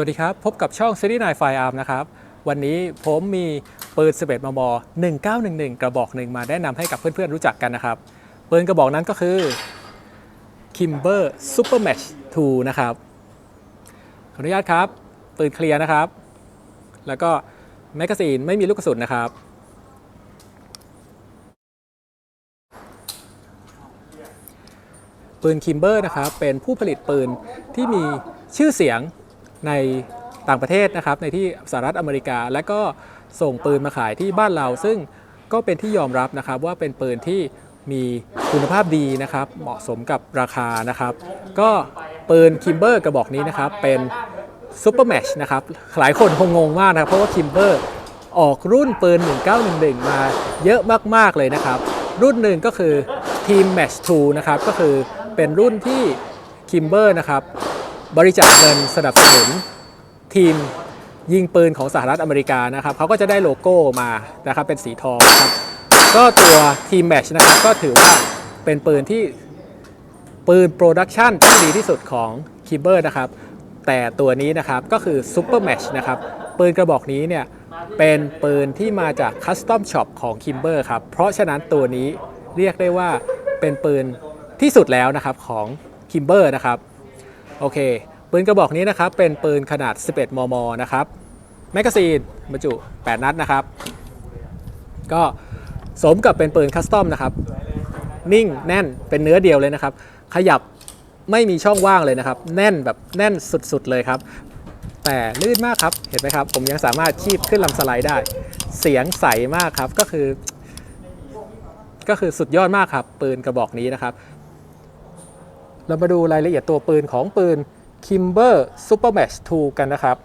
สวัสดีครับ พบกับช่อง City 9 Fire Arm นะครับ วันนี้ผมมีปืน 11 มม 1911 กระบอกหนึ่งมาแนะนำให้กับเพื่อนๆรู้จักกันนะครับ ปืนกระบอกนั้นก็คือ Kimber Super Match 2 นะครับ ขออนุญาตครับ ปืนเคลียร์นะครับ แล้วก็แมกกาซีนไม่มีลูกกระสุนนะครับ ปืนคิมเบอร์นะครับ เป็นผู้ผลิตปืนที่มีชื่อเสียง ในต่างประเทศนะครับในที่สหรัฐอเมริกา และก็ส่งปืนมาขายที่บ้านเรา ซึ่งก็เป็นที่ยอมรับนะครับว่าเป็นปืนที่มีคุณภาพดีนะครับ เหมาะสมกับราคานะครับ ก็ปืนคิมเบอร์กระบอกนี้นะครับเป็นซูเปอร์แมชนะครับหลายคนคงงงมากนะครับเพราะว่าคิมเบอร์ออกรุ่นปืน 1911 มาเยอะมาก ๆ เลยนะครับ รุ่นหนึ่งก็คือ Team Match 2นะครับก็คือเป็นรุ่นที่คิมเบอร์นะครับ บริจาคเงินสนับสนุนทีมยิงปืนของสหรัฐอเมริกานะครับเขาก็จะได้โลโก้มานะครับเป็นสีทองนะครับก็ตัวทีมแมชนะครับก็ถือว่าเป็นปืนที่ปืนโปรดักชันที่ดีที่สุดของคิมเบอร์นะครับแต่ตัวนี้นะครับก็คือซูเปอร์แมชนะครับปืนกระบอกนี้เนี่ยเป็นปืนที่มาจากคัสตอมช็อปของคิมเบอร์ครับเพราะฉะนั้นตัวนี้เรียกได้ว่าเป็นปืนที่สุดแล้วนะครับของคิมเบอร์นะครับ โอเค ปืนกระบอกนี้นะครับ เป็นปืนขนาด 11 มม นะครับ แมกกาซีนบรรจุ 8 นัดนะครับ ก็สมกับเป็นปืนคัสตอมนะครับ นิ่งแน่นเป็นเนื้อเดียวเลยนะครับ ขยับไม่มีช่องว่างเลยนะครับ แน่นแบบแน่นสุดๆเลยครับ แต่ลื่นมากครับ เห็นไหมครับ ผมยังสามารถชีพขึ้นลำสไลด์ได้ เสียงใสมากครับ ก็คือ ก็คือสุดยอดมากครับ ปืนกระบอกนี้นะครับ เรามาดูรายละเอียดตัวปืนของปืน Kimber Super Match 2 กันนะครับ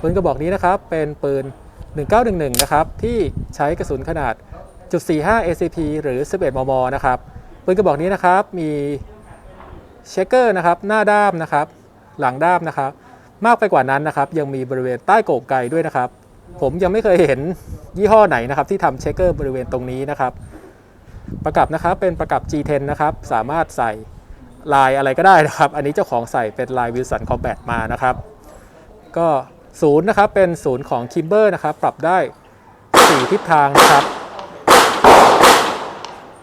ปืนกระบอกนี้นะครับเป็นปืน 1911 นะครับ ที่ใช้กระสุนขนาดจุด45 ACP หรือ 11 มม นะครับ ปืนกระบอกนี้นะครับมีเชคเกอร์นะครับหน้าด้ามนะครับ หลังด้ามนะครับ มากไปกว่านั้นนะครับ ยังมีบริเวณใต้โกกไกด้วยนะครับ ผมยังไม่เคยเห็นยี่ห้อไหนนะครับ ที่ทำเชคเกอร์บริเวณตรงนี้นะครับ ประกับนะครับเป็นประกับ G10 นะครับ สามารถใส่ ลายอะไรก็ได้นะครับ อันนี้เจ้าของใส่เป็นลายวิลสันคอมแบทมานะครับ ก็ศูนย์นะครับเป็นศูนย์ของคิมเบอร์นะครับ ปรับได้ 4 ทิศทางนะครับ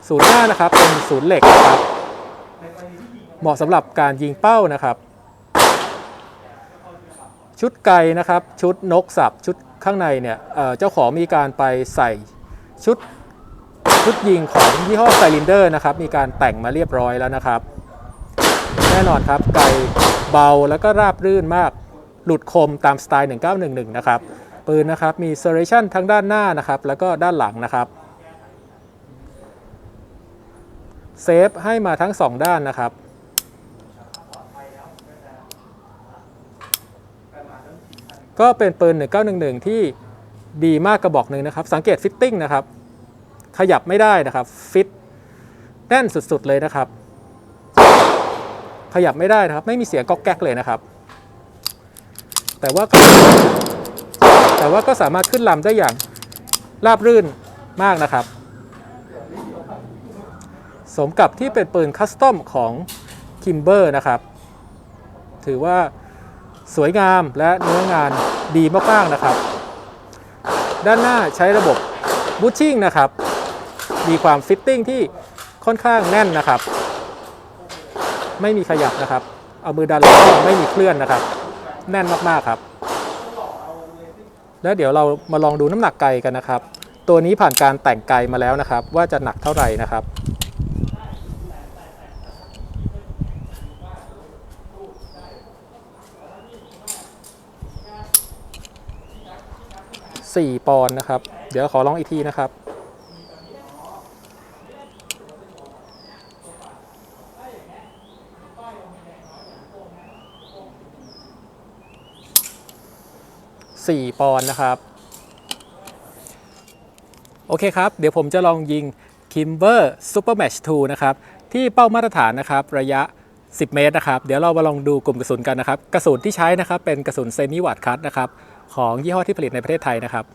ศูนย์หน้านะครับเป็นศูนย์เหล็กนะครับ เหมาะสำหรับการยิงเป้านะครับ ชุดไกนะครับ ชุดนกสับชุดข้างในเนี่ยเเจ้าของมีการไปใส่ชุดชุดยิงของยี่ห้อไซลินเดอร์นะครับ มีการแต่งมาเรียบร้อยแล้วนะครับ แน่นอนครับ ไกเบาแล้วก็ราบรื่นมากหลุดคมตามสไตล์ 1911 นะครับ ปืนนะครับ มีเซอร์เรชันทั้งด้านหน้านะครับ แล้วก็ด้านหลังนะครับ เซฟให้มาทั้ง 2 ด้านนะครับ ก็เป็นปืน 1911 ที่ดีมากกระบอกหนึ่งนะครับ สังเกตฟิตติ้งนะครับ ขยับไม่ได้นะครับ ฟิตแน่นสุดๆเลยนะครับ ขยับไม่ได้นะครับ ไม่มีเสียงก๊อกแก๊กเลยนะครับ แต่ว่าก็แต่ว่าก็สามารถขึ้นลำได้อย่างราบรื่นมากนะครับ สมกับที่เป็นปืนคัสตอมของคิมเบอร์นะครับ ถือว่าสวยงามและเนื้องานดีมากๆนะครับ ด้านหน้าใช้ระบบบูชชิ่งนะครับ มีความฟิตติ้งที่ค่อนข้างแน่นนะครับ ไม่มีขยับนะครับ เอามือดันแล้วไม่มีเคลื่อนนะครับ แน่นมากๆครับ แล้วเดี๋ยวเรามาลองดูน้ำหนักไกกันนะครับ ตัวนี้ผ่านการแต่งไกมาแล้วนะครับ ว่าจะหนักเท่าไหร่นะครับ4ปอนด์นะครับ เดี๋ยวขอลองอีกทีนะครับ 4 ปอนด์นะครับ โอเคครับ เดี๋ยวผมจะลองยิง Kimber Super Match 2 นะครับ ที่เป้ามาตรฐานนะครับระยะ 10 เมตรนะครับ เดี๋ยวเรามาลองดูกลุ่มกระสุนกันนะครับ กระสุนที่ใช้นะครับเป็นกระสุนเซมิวัตคัตนะครับ ของยี่ห้อที่ผลิตในประเทศไทยนะครับ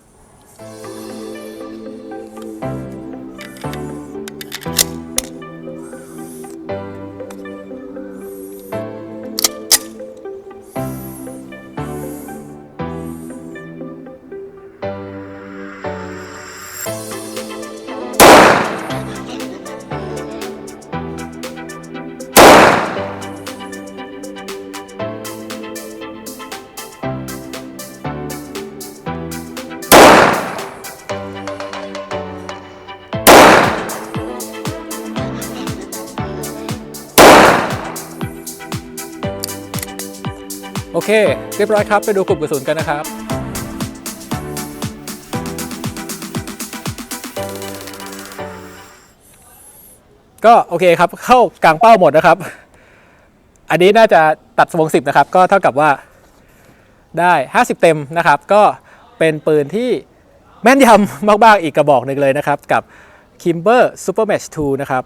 โอเค เรียบร้อยครับ ไปดูกลุ่มกระสุนกันนะครับก็โอเคครับ เข้ากลางเป้าหมดนะครับ อันนี้น่าจะตัดสวงสิบนะครับ ก็เท่ากับว่าได้ 50 เต็มนะครับ ก็เป็นปืนที่แม่นยำมากๆอีกกระบอกหนึ่งเลยนะครับ กับ Kimber Super Match 2 นะครับ